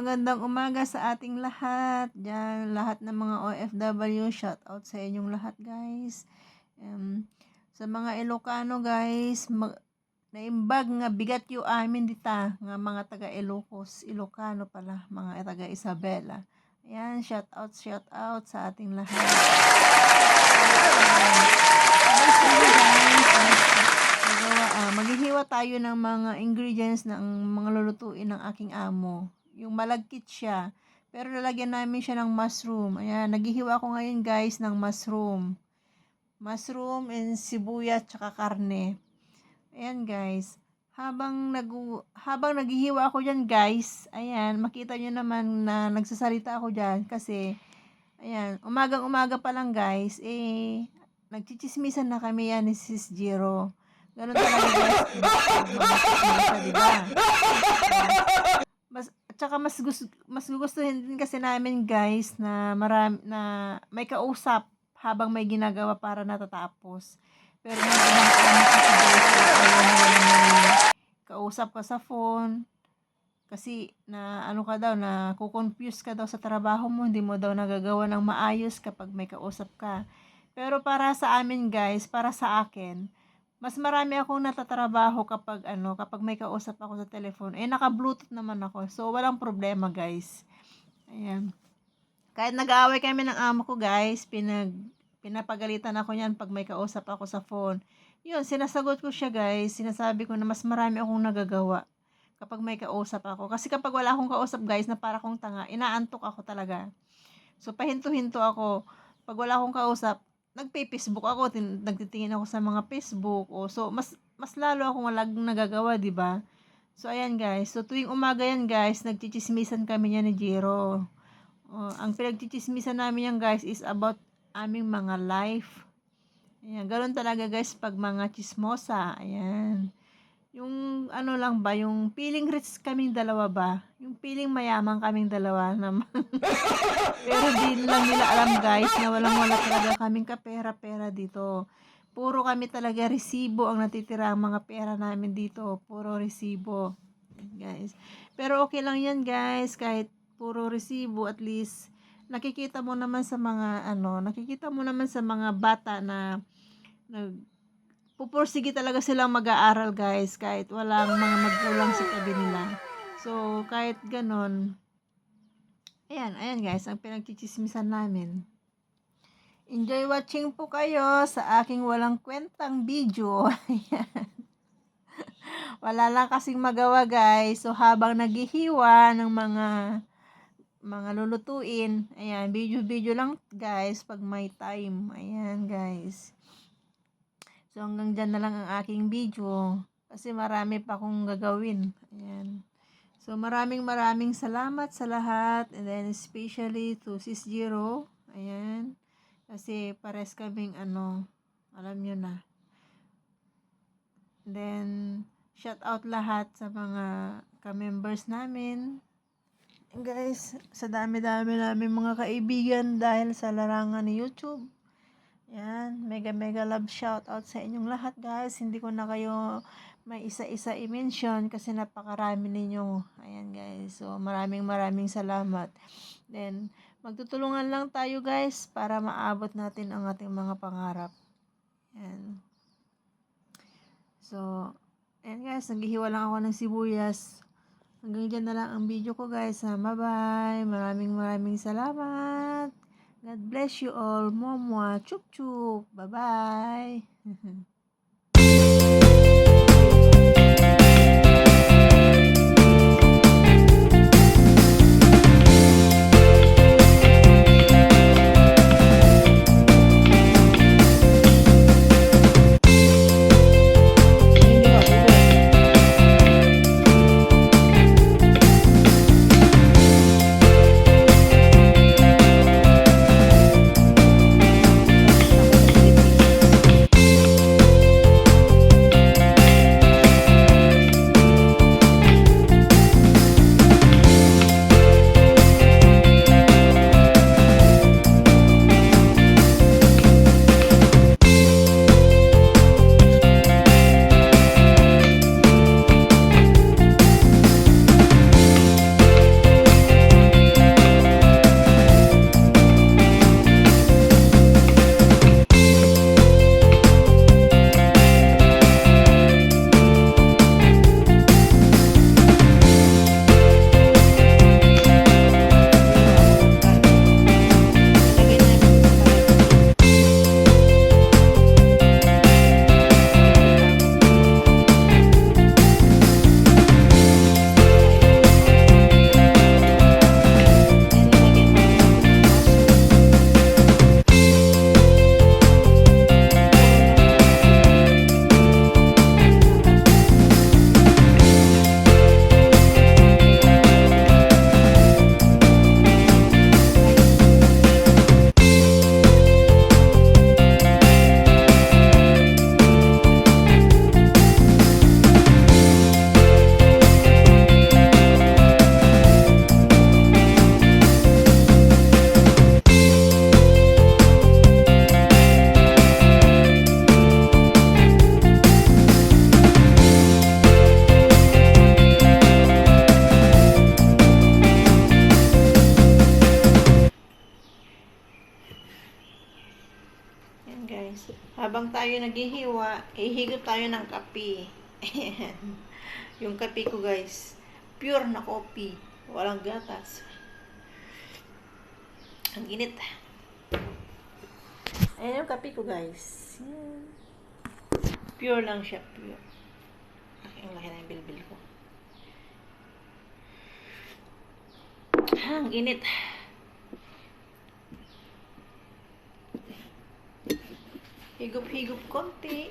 Magandang umaga sa ating lahat. Diyan, lahat ng mga OFW, shout out sa inyong lahat guys. Um, sa mga Ilocano guys, mag, naimbag nga bigat yu amin dita nga mga taga Ilocos, Ilocano pala, mga taga Isabela. Ayan, shout out, shout out sa ating lahat. Ah, maghihiwa tayo ng mga ingredients ng mga lulutuin ng aking amo. Yung malagkit siya. Pero lalagyan namin siya ng mushroom. Ayan, naghihiwa ako ngayon guys ng mushroom. Mushroom and sibuyas tsaka karne. Ayan guys. Habang nag habang naghihiwa ako diyan guys, ayan, makita niyo naman na nagsasalita ako diyan kasi ayan, umagang-umaga pa lang guys, eh nagchichismisan na kami yan ni Sis Jiro. Ganun talaga guys. Mga di ba? Mas gusto mas gugustuhin din kasi namin guys na marami na may kausap habang may ginagawa para natatapos. Pero nung ibang ano kasi guys, may kausap ka sa phone. Kasi na ano ka daw, na kukonfuse ka daw sa trabaho mo, hindi mo daw nagagawa ng maayos kapag may kausap ka. Pero para sa amin guys, para sa akin, mas marami akong natatrabaho kapag ano, kapag may kausap ako sa telephone. Eh, naka-bluetooth naman ako. So, walang problema, guys. Ayan. Kahit nag-aaway kami ng amo ko, guys, pinag, pinapagalitan ako niyan pag may kausap ako sa phone. Yun, sinasagot ko siya, guys. Sinasabi ko na mas marami akong nagagawa kapag may kausap ako. Kasi kapag wala akong kausap, guys, na para kong tanga, inaantok ako talaga. So, pahinto-hinto ako. Pag wala akong kausap, nagpe-Facebook ako, tin- nagtitingin ako sa mga Facebook o so mas mas lalo akong walang nagagawa, 'di ba? So ayan guys, so tuwing umaga yan guys, nagchichismisan kami niya ni Jiro. Oh, ang pinagchichismisan namin yan guys is about aming mga life. Ayan, ganoon talaga guys pag mga chismosa. Ayan. Yung ano lang ba, yung feeling rich kaming dalawa ba? Yung feeling mayaman kaming dalawa naman. Pero di lang nila alam guys na walang wala talaga kaming kapera-pera dito. Puro kami talaga resibo ang natitira ang mga pera namin dito. Puro resibo. Guys. Pero okay lang yan guys. Kahit puro resibo at least nakikita mo naman sa mga ano, nakikita mo naman sa mga bata na nag pupursige talaga silang mag-aaral guys kahit walang mga magkulang sa tabi nila. So, kahit ganon, ayan, ayan guys, ang pinagchichismisan namin. Enjoy watching po kayo sa aking walang kwentang video. Wala lang kasing magawa guys. So, habang naghihiwa ng mga mga lulutuin, ayan, video-video lang guys pag may time. Ayan guys. So, hanggang dyan na lang ang aking video. Kasi marami pa akong gagawin. Ayan. So, maraming maraming salamat sa lahat. And then, especially to Sis Jiro. Ayan. Kasi, pares kaming ano, alam nyo na. And then, shout out lahat sa mga ka-members namin. And guys, sa dami-dami namin mga kaibigan dahil sa larangan ni YouTube. Yan, mega mega love shout out sa inyong lahat guys. Hindi ko na kayo may isa-isa i-mention kasi napakarami ninyo. Ayan guys. So maraming maraming salamat. Then magtutulungan lang tayo guys para maabot natin ang ating mga pangarap. Yan. So, ayan guys, naghihiwa lang ako ng sibuyas. Hanggang dyan na lang ang video ko guys. Bye-bye. Maraming maraming salamat. God bless you all. Mwah, Chup chup. Bye-bye. habang tayo naghihiwa, ihigop tayo ng kape. Ayan. Yung kape ko guys, pure na kopi. Walang gatas. Ang init. Ayan yung kape ko guys. Yan. Pure lang siya, pure. Ang laki na yung bilbil ko. Ah, ang init. 희급 희급 건띠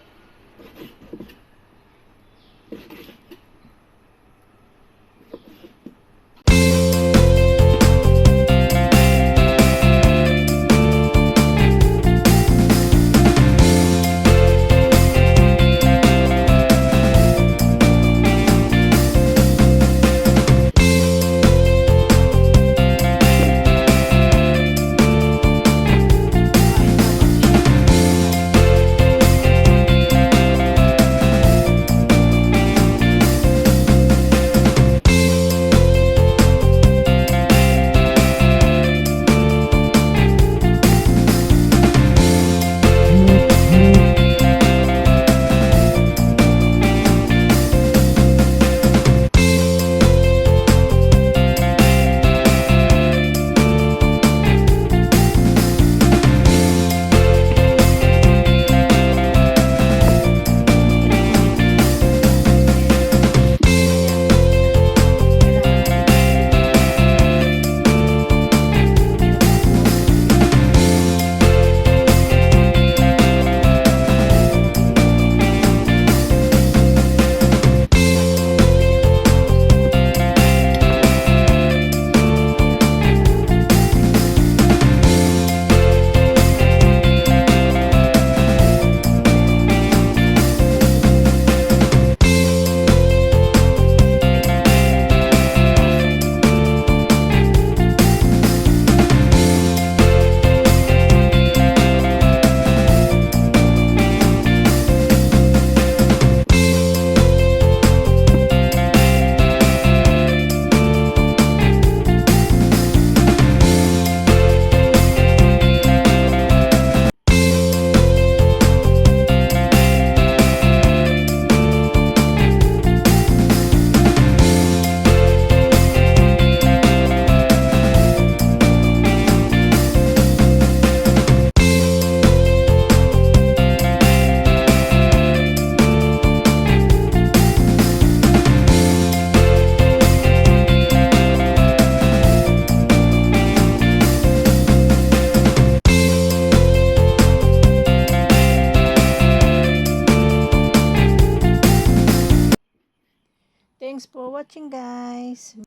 watching guys.